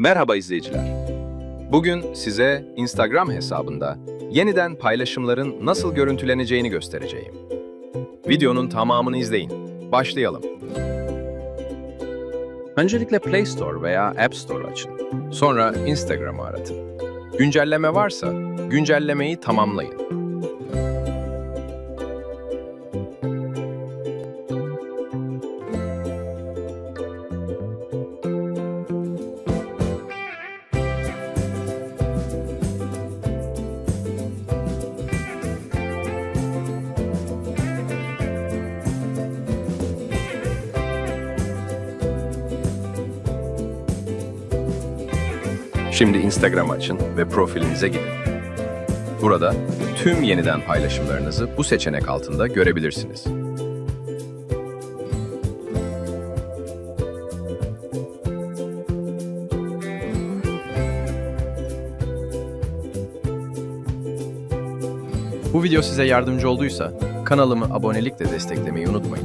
Merhaba izleyiciler. Bugün size Instagram hesabında yeniden paylaşımların nasıl görüntüleneceğini göstereceğim. Videonun tamamını izleyin. Başlayalım. Öncelikle Play Store veya App Store açın. Sonra Instagram'ı aratın. Güncelleme varsa güncellemeyi tamamlayın. Şimdi Instagram açın ve profilinize gidin. Burada tüm yeniden paylaşımlarınızı bu seçenek altında görebilirsiniz. Bu video size yardımcı olduysa kanalımı abonelikle desteklemeyi unutmayın.